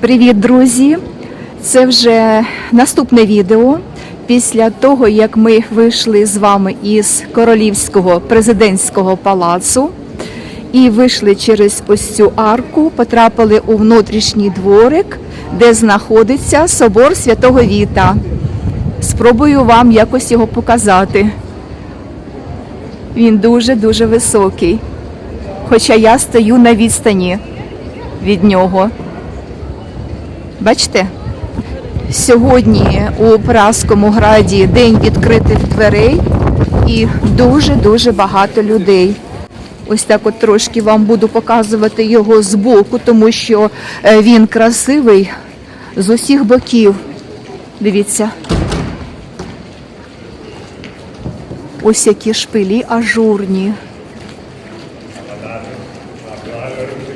Привіт, друзі! Це вже наступне відео після того, як ми вийшли з вами із королівського президентського палацу і вийшли через ось цю арку, потрапили у внутрішній дворик, де знаходиться собор Святого Віта. Спробую вам якось його показати. Він дуже-дуже високий. Хоча я стою на відстані від нього. Бачите? Сьогодні у Праському граді день відкритих дверей і дуже-дуже багато людей. Ось так от трошки вам буду показувати його збоку, тому що е, він красивий з усіх боків. Дивіться. Ось які шпилі ажурні.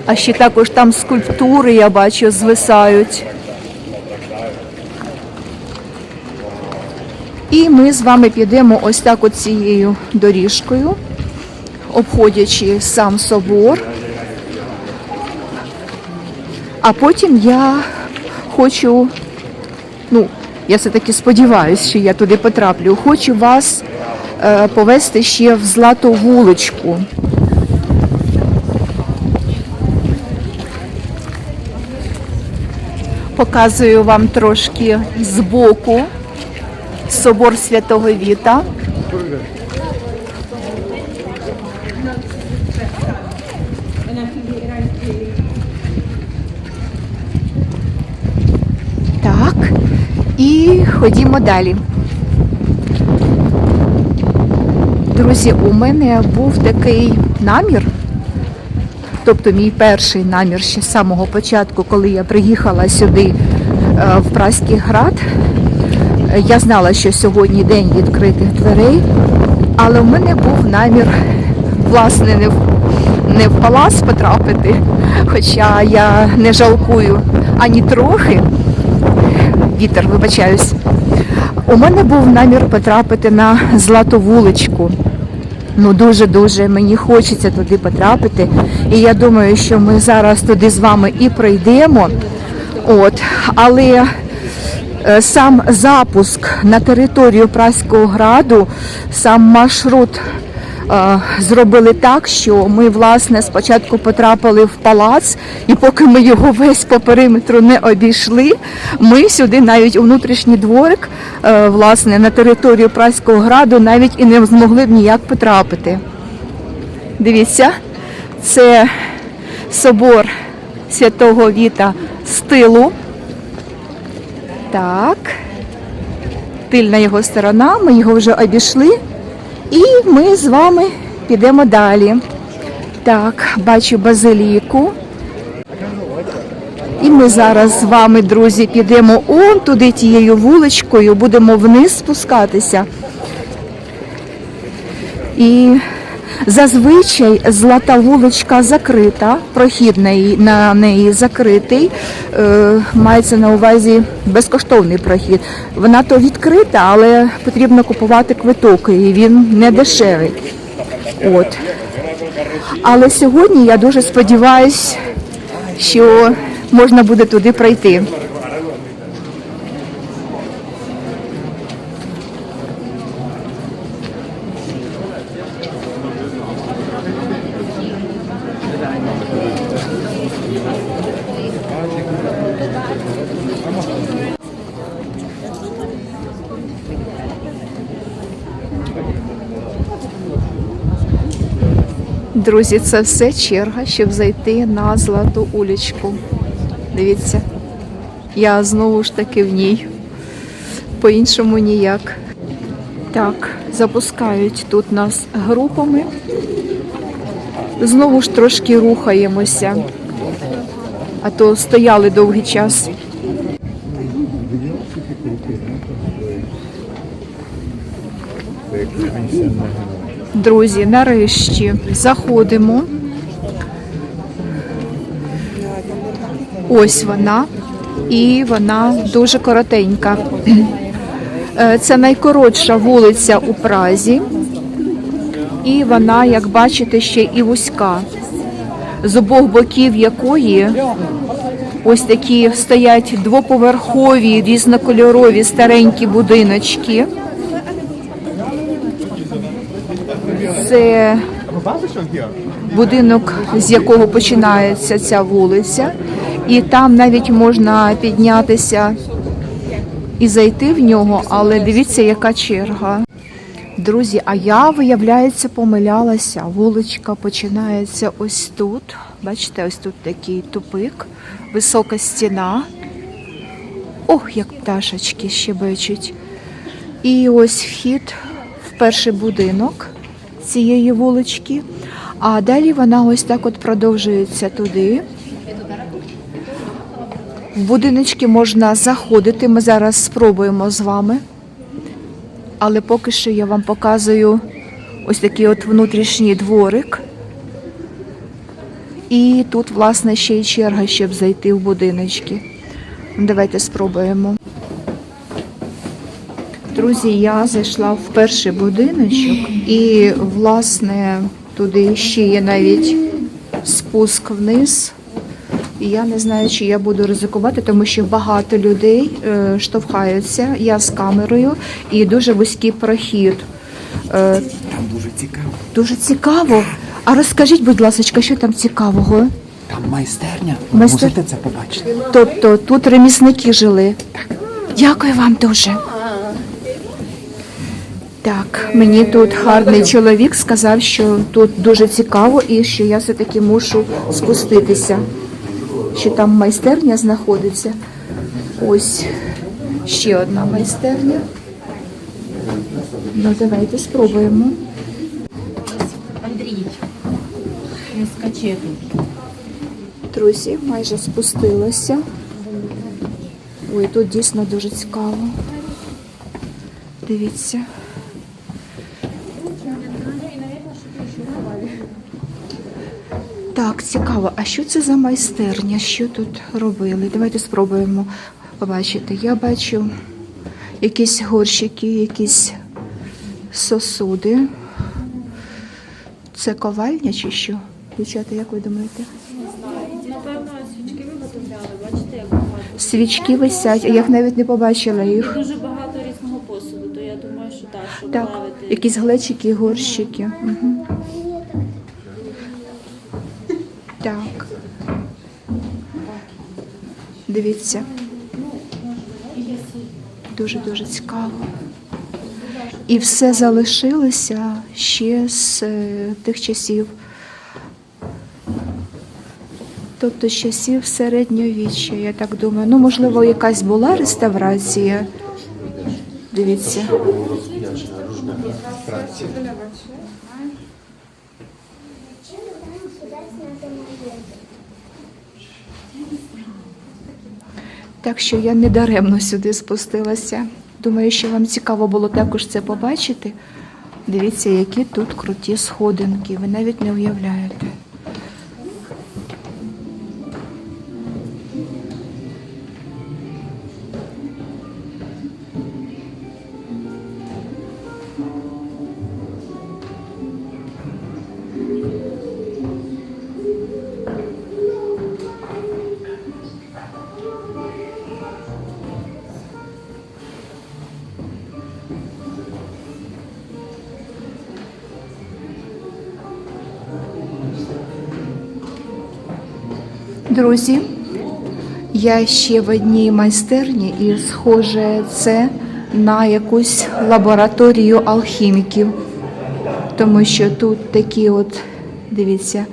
А ще також там скульптури, я бачу, звисають. І ми з вами підемо ось так от цією доріжкою, обходячи сам собор. А потім я хочу, ну, я все-таки сподіваюся, що я туди потраплю. Хочу вас е, повести ще в Злату вуличку. Показую вам трошки збоку собор Святого Віта. Так, і ходімо далі. Друзі, у мене був такий намір, тобто мій перший намір ще з самого початку, коли я приїхала сюди е, в Праський град. Я знала, що сьогодні день відкритих дверей, але в мене був намір, власне, не в, не в палац потрапити, хоча я не жалкую ані трохи. Вітер, вибачаюсь. У мене був намір потрапити на Злату вуличку. Ну дуже-дуже мені хочеться туди потрапити. І я думаю, що ми зараз туди з вами і пройдемо. От, але сам запуск на територію Праського граду, сам маршрут е, зробили так, що ми власне спочатку потрапили в палац, і поки ми його весь по периметру не обійшли, ми сюди навіть у внутрішній дворик, е, власне, на територію Праського граду навіть і не змогли б ніяк потрапити. Дивіться, це собор святого Віта з тилу. Так. Тильна його сторона, ми його вже обійшли. І ми з вами підемо далі. Так, бачу базиліку. І ми зараз з вами, друзі, підемо он туди тією вуличкою, будемо вниз спускатися. І зазвичай злата вуличка закрита, прохід на неї закритий, е, мається на увазі безкоштовний прохід. Вона то відкрита, але потрібно купувати квиток, і він не дешевий. От. Але сьогодні я дуже сподіваюся, що можна буде туди пройти. Друзі, це все черга, щоб зайти на злату улічку. Дивіться, я знову ж таки в ній. По-іншому ніяк. Так, запускають тут нас групами. Знову ж трошки рухаємося, а то стояли довгий час. Друзі, нарешті заходимо. Ось вона. І вона дуже коротенька. Е, Це найкоротша вулиця у Празі. І вона, як бачите, ще і вузька, з обох боків якої Ось такі стоять двоповерхові, різнокольорові старенькі будиночки. Це будинок, з якого починається ця вулиця, і там навіть можна піднятися і зайти в нього, але дивіться, яка черга. Друзі, а я, виявляється, помилялася. Вуличка починається ось тут. Бачите, ось тут такий тупик, висока стіна. Ох, як пташечки щебечуть. І ось вхід в перший будинок цієї вулички. А далі вона ось так от продовжується туди. В будиночки можна заходити. Ми зараз спробуємо з вами. Але поки що я вам показую ось такий от внутрішній дворик. І тут, власне, ще й черга, щоб зайти в будиночки. Давайте спробуємо. Друзі, я зайшла в перший будиночок, і, власне, туди ще є навіть спуск вниз. І я не знаю, чи я буду ризикувати, тому що багато людей е, штовхаються. Я з камерою і дуже вузький прохід. Е, Там дуже цікаво. дуже цікаво. А розкажіть, будь ласка, що там цікавого? Там майстерня. Майстер- Мусите це побачити. Тобто тут ремісники жили. Дякую вам дуже. Так, мені тут гарний чоловік сказав, що тут дуже цікаво і що я все-таки мушу спуститися. Що там майстерня знаходиться. Ось ще одна майстерня. Ну, давайте спробуємо. Андрій, не скачи тут. Друзі, майже спустилася. Ой, тут дійсно дуже цікаво. Дивіться. Так, цікаво. А що це за майстерня? Що тут робили? Давайте спробуємо побачити. Я бачу якісь горщики, якісь сосуди. Це ковальня чи що? Дівчата, як ви думаєте? Свічки виготовляли, бачите, як багато. Свічки висять, а я навіть не побачила їх. Дуже багато різного посуду, то я думаю, що так, щоб Так, плавити. якісь глечики, горщики. Угу. Так. Дивіться. Дуже-дуже цікаво. І все залишилося ще з е, тих часів. Тобто з часів середньовіччя, я так думаю. Ну, можливо, якась була реставрація. Дивіться. Так що я не даремно сюди спустилася. Думаю, що вам цікаво було також це побачити. Дивіться, які тут круті сходинки. Ви навіть не уявляєте. Друзі, я ще в одній майстерні і схоже це на якусь лабораторію алхіміків, тому що тут такі от, дивіться,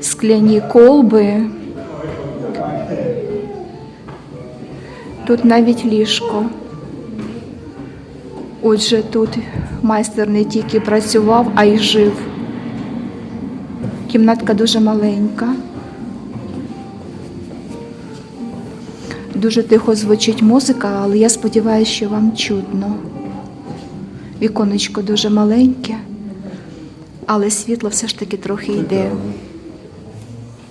скляні колби. Тут навіть ліжко. Отже, тут майстер не тільки працював, а й жив. Кімнатка дуже маленька. Дуже тихо звучить музика, але я сподіваюся, що вам чудно. Віконечко дуже маленьке, але світло все ж таки трохи йде.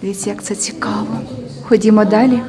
Дивіться, як це цікаво. Ходімо далі.